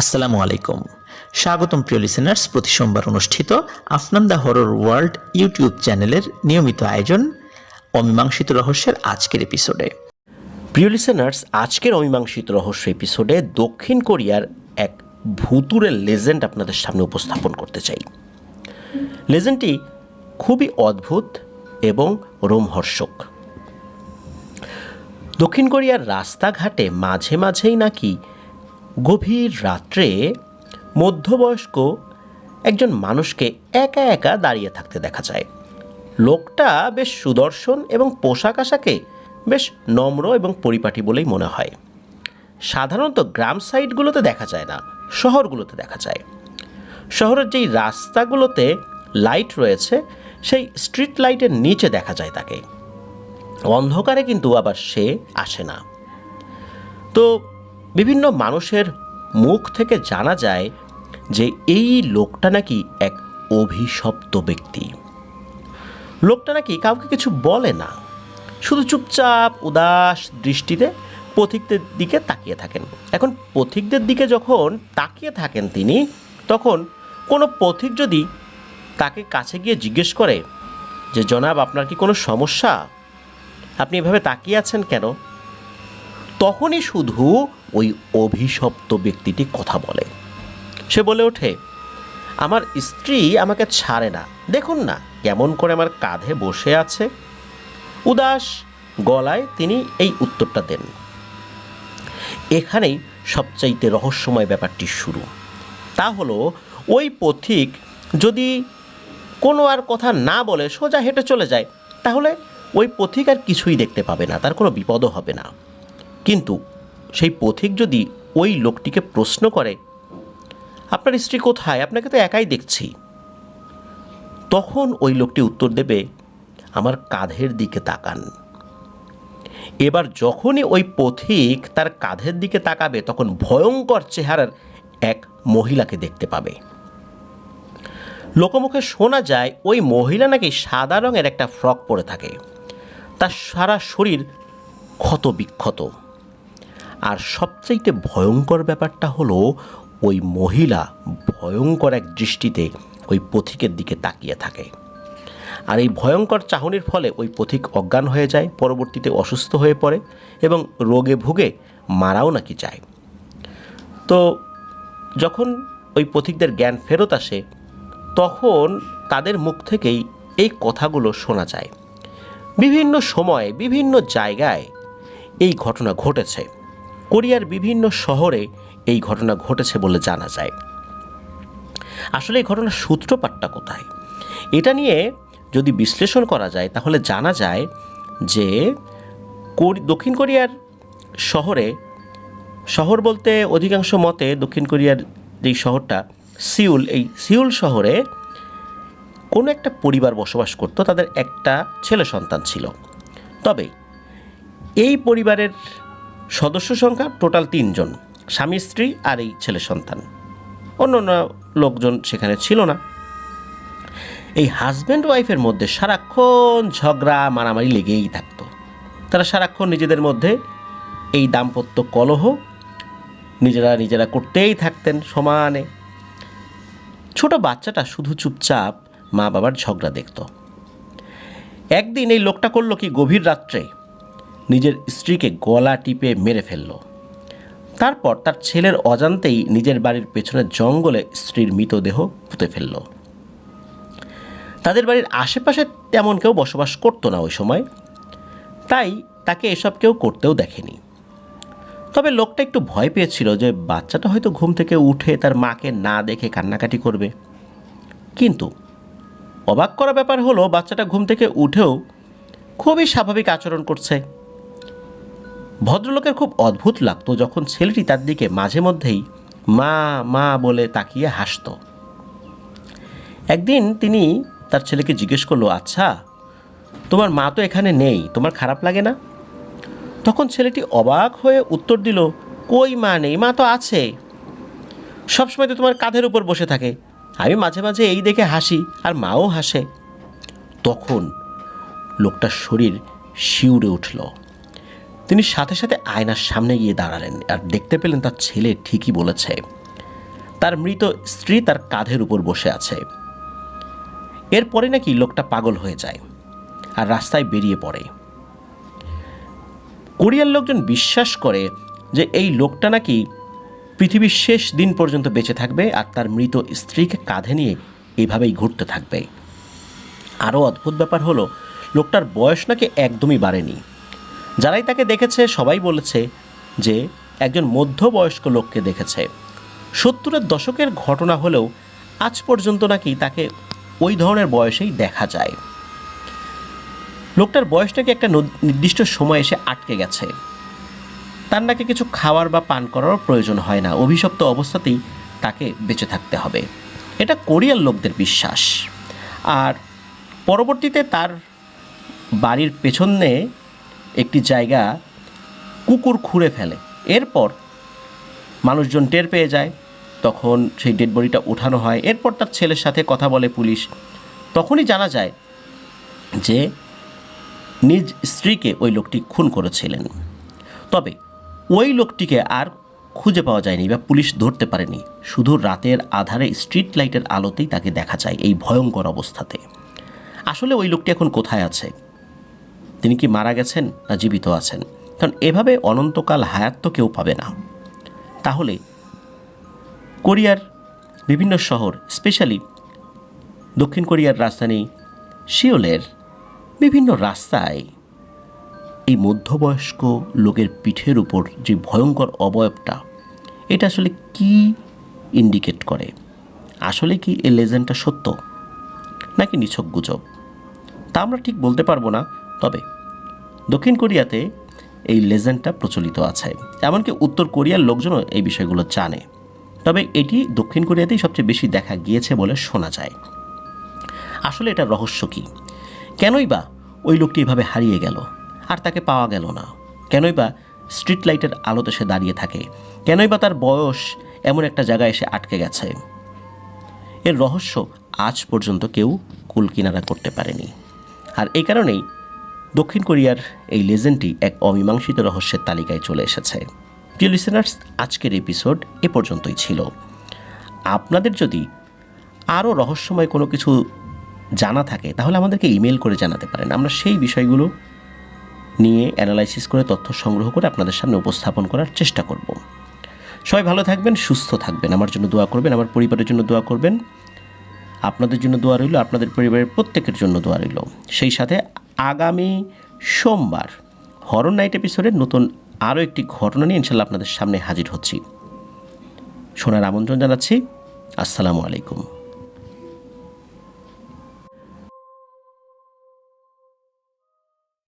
আসসালামু আলাইকুম। স্বাগতম প্রিয় লিসেনার্স প্রতি সোমবার অনুষ্ঠিত Afnan the horror world YouTube চ্যানেলের নিয়মিত আয়োজন অমীমাংসিত রহস্যের আজকের এপিসোডে প্রিয় লিসেনার্স আজকের অমীমাংসিত রহস্য এপিসোডে দক্ষিণ কোরিয়ার এক ভুতুরের লেজেন্ড আপনাদের সামনে উপস্থাপন করতে চাই। লেজেন্ডটি খুবই অদ্ভুত এবং রোমহর্ষক। দক্ষিণ কোরিয়ার রাস্তাঘাটে মাঝে মাঝেই নাকি গভীর রাত্রে মধ্যবয়স্ক একজন মানুষকে একা একা দাঁড়িয়ে থাকতে দেখা যায়। লোকটা বেশ সুদর্শন এবং পোশাক আশাকে বেশ নম্র এবং পরিপাটি বলেই মনে হয়। সাধারণত গ্রাম সাইডগুলোতে দেখা যায় না, শহরগুলোতে দেখা যায়। শহরের যেই রাস্তাগুলোতে লাইট রয়েছে, সেই স্ট্রিট লাইটের নিচে দেখা যায় তাকে। অন্ধকারে কিন্তু আবার সে আসে না। তো বিভিন্ন মানুষের মুখ থেকে জানা যায় যে এই লোকটা নাকি এক অভিশপ্ত ব্যক্তি। লোকটা নাকি কাউকে কিছু বলে না। শুধু চুপচাপ, উদাস দৃষ্টিতে পথিকদের দিকে তাকিয়ে থাকেন। এখন পথিকদের দিকে যখন তাকিয়ে থাকেন তিনি, তখন কোনো পথিক যদি তাকে কাছে গিয়ে জিজ্ঞেস করে যে, জনাব, আপনার কি কোনো সমস্যা? আপনি এভাবে তাকিয়ে আছেন কেন? তখনই শুধু ওই অভিশপ্ত ব্যক্তিটি কথা বলে। সে বলে ওঠে, আমার স্ত্রী আমাকে ছাড়ে না। দেখুন না কেমন করে আমার কাঁধে বসে আছে। উদাস গলায় তিনি এই উত্তরটা দেন। এখানেই সবচাইতে রহস্যময় ব্যাপারটি শুরু। তা হলো, ওই পথিক যদি কোনো আর কথা না বলে সোজা হেঁটে চলে যায়, তাহলে ওই পথিক আর কিছুই দেখতে পাবে না, তার কোনো বিপদও হবে না। কিন্তু সেই পথিক যদি ওই লোকটিকে প্রশ্ন করে, আপনার স্ত্রী কোথায়? আপনাকে তো একাই দেখছি। তখন ওই লোকটি উত্তর দেবে, আমার কাঁধের দিকে তাকান। এবার যখনই ওই পথিক তার কাঁধের দিকে তাকাবে, তখন ভয়ঙ্কর চেহারার এক মহিলাকে দেখতে পাবে। লোকমুখে শোনা যায়, ওই মহিলা নাকি সাদা রঙের একটা ফ্রক পরে থাকে। তার সারা শরীর ক্ষত বিক্ষত আর সবচাইতে ভয়ঙ্কর ব্যাপারটা হলো ওই মহিলা ভয়ঙ্কর এক দৃষ্টিতে ওই পথিকের দিকে তাকিয়ে থাকে। আর এই ভয়ঙ্কর চাহনির ফলে ওই পথিক অজ্ঞান হয়ে যায়, পরবর্তীতে অসুস্থ হয়ে পড়ে এবং রোগে ভুগে মারাও নাকি যায়। তো যখন ওই পথিকদের জ্ঞান ফেরত আসে, তখন তাদের মুখ থেকেই এই কথাগুলো শোনা যায়। বিভিন্ন সময়ে, বিভিন্ন জায়গায় এই ঘটনা ঘটেছে। কোরিয়ার বিভিন্ন শহরে এই ঘটনা ঘটেছে বলে জানা যায়। আসলে এই ঘটনার সূত্রপাতটা কোথায়? এটা নিয়ে যদি বিশ্লেষণ করা যায়, তাহলে জানা যায় যে দক্ষিণ কোরিয়ার শহরে, শহর বলতে অধিকাংশ মতে দক্ষিণ কোরিয়ার যেই শহরটা, সিউল, এই সিউল শহরে কোনো একটা পরিবার বসবাস করত, তাদের একটা ছেলে সন্তান ছিল। তবে এই পরিবারের সদস্য সংখ্যা টোটাল তিনজন, স্বামী, স্ত্রী আর এই ছেলে সন্তান। অন্য অন্য লোকজন সেখানে ছিল না। এই হাজব্যান্ড ওয়াইফের মধ্যে সারাক্ষণ ঝগড়া, মারামারি লেগেই থাকতো। তারা সারাক্ষণ নিজেদের মধ্যে এই দাম্পত্য কলহ নিজেরা নিজেরা করতেই থাকতেন সমানে। ছোট বাচ্চাটা শুধু চুপচাপ মা বাবার ঝগড়া দেখত। একদিন এই লোকটা করল কি গভীর রাত্রে? নিজের স্ত্রীকে গলা টিপে মেরে ফেলল। তারপর তার ছেলের অজান্তেই নিজের বাড়ির পেছনের জঙ্গলে স্ত্রীর মৃতদেহ পুঁতে ফেলল। তাদের বাড়ির আশেপাশে তেমন কেউ বসবাস করতো না ওই সময়। তাই তাকে এসব কেউ করতেও দেখেনি। তবে লোকটা একটু ভয় পেয়েছিল যে বাচ্চাটা হয়তো ঘুম থেকে উঠে তার মাকে না দেখে কান্নাকাটি করবে। কিন্তু অবাক করা ব্যাপার হলো, বাচ্চাটা ঘুম থেকে উঠেও খুবই স্বাভাবিক আচরণ করছে। ভদ্রলোকের খুব অদ্ভুত লাগতো যখন ছেলেটি তার দিকে মাঝে মধ্যেই মা মা বলে তাকিয়ে হাসত। একদিন তিনি তার ছেলেকে জিজ্ঞেস করল আচ্ছা তোমার মা তো এখানে নেই, তোমার খারাপ লাগে না? তখন ছেলেটি অবাক হয়ে উত্তর দিল, কই মা নেই, মা তো আছে। সবসময় তো তোমার কাঁধের উপর বসে থাকে। আমি মাঝে মাঝে এই দেখে হাসি, আর মাও হাসে। তখন লোকটার শরীর শিউরে উঠল। তিনি সাথে সাথে আয়নার সামনে গিয়ে দাঁড়ালেন আর দেখতে পেলেন তার ছেলে ঠিকই বলেছে। তার মৃত স্ত্রী তার কাঁধের উপর বসে আছে। এরপরে নাকি লোকটা পাগল হয়ে যায় আর রাস্তায় বেরিয়ে পড়ে। কোরিয়ার লোকজন বিশ্বাস করে যে এই লোকটা নাকি পৃথিবীর শেষ দিন পর্যন্ত বেঁচে থাকবে আর তার মৃত স্ত্রীকে কাঁধে নিয়ে এইভাবেই ঘুরতে থাকবে। আরও অদ্ভুত ব্যাপার হলো, লোকটার বয়স নাকি একদমই বাড়েনি। যারাই তাকে দেখেছে, সবাই বলেছে যে একজন মধ্যবয়স্ক লোককে দেখেছে। সত্তরের দশকের ঘটনা হলেও আজ পর্যন্ত নাকি তাকে ওই ধরনের বয়সেই দেখা যায়। লোকটার বয়স নাকি একটা নির্দিষ্ট সময় এসে আটকে গেছে। তার নাকি কিছু খাওয়ার বা পান করারও প্রয়োজন হয় না। অভিশপ্ত অবস্থাতেই তাকে বেঁচে থাকতে হবে। এটা কোরিয়ার লোকদের বিশ্বাস। আর পরবর্তীতে তার বাড়ির পেছনে একটি জায়গা কুকুর খুঁড়ে ফেলে। এরপর মানুষজন টের পেয়ে যায়, তখন সেই ডেড বডিটা ওঠানো হয়। এরপর তার ছেলের সাথে কথা বলে পুলিশ। তখনই জানা যায় যে নিজ স্ত্রীকে ওই লোকটি খুন করেছিলেন। তবে ওই লোকটিকে আর খুঁজে পাওয়া যায়নি বা পুলিশ ধরতে পারেনি। শুধু রাতের আধারে স্ট্রিট লাইটের আলোতেই তাকে দেখা যায় এই ভয়ঙ্কর অবস্থাতে। আসলে ওই লোকটি এখন কোথায় আছে? তিনি কি মারা গেছেন না জীবিত আছেন? কারণ এভাবে অনন্তকাল হায়াত তো কেউ পাবে না। তাহলে কোরিয়ার বিভিন্ন শহর, স্পেশালি দক্ষিণ কোরিয়ার রাজধানী শিওলের বিভিন্ন রাস্তায় এই মধ্যবয়স্ক লোকের পিঠের উপর যে ভয়ঙ্কর অবয়বটা, এটা আসলে কি ইন্ডিকেট করে? আসলে কি এই লেজেন্ডটা সত্য নাকি নিছক গুজব? তা আমরা ঠিক বলতে পারব না। তবে দক্ষিণ কোরিয়াতে এই লেজেন্ডটা প্রচলিত আছে, এমনকি উত্তর কোরিয়ার লোকজনও এই বিষয়গুলো জানে। তবে এটি দক্ষিণ কোরিয়াতেই সবচেয়ে বেশি দেখা গিয়েছে বলে শোনা যায়। আসলে এটা রহস্য কী? কেনই বা ওই লোকটি এভাবে হারিয়ে গেল? আর তাকে পাওয়া গেল না। কেনই বা স্ট্রিট লাইটের আলোতে সে দাঁড়িয়ে থাকে? কেনই বা তার বয়স এমন একটা জায়গায় এসে আটকে গেছে? এর রহস্য আজ পর্যন্ত কেউ কুলকিনারা করতে পারেনি। আর এই কারণেই দক্ষিণ কোরিয়ার এই লেজেন্ডটি এক অমীমাংসিত রহস্যের তালিকায় চলে এসেছে। প্রিয় লিসেনার্স আজকের এপিসোড এ পর্যন্তই ছিল। আপনাদের যদি আরও রহস্যময় কোনো কিছু জানা থাকে, তাহলে আমাদেরকে ইমেল করে জানাতে পারেন। আমরা সেই বিষয়গুলো নিয়ে অ্যানালাইসিস করে, তথ্য সংগ্রহ করে আপনাদের সামনে উপস্থাপন করার চেষ্টা করব। সবাই ভালো থাকবেন, সুস্থ থাকবেন। আমার জন্য দোয়া করবেন, আমার পরিবারের জন্য দোয়া করবেন। আপনাদের জন্য দোয়া রইল, আপনাদের পরিবারের প্রত্যেকের জন্য দোয়া রইল। সেই সাথে আগামী সোমবার হরন নাইট এপিসোডের নতুন আরও একটি ঘটনা নিয়ে ইনশাল্লাহ আপনাদের সামনে হাজির হচ্ছি। শোনার আমন্ত্রণ জানাচ্ছি। আসসালামু আলাইকুম।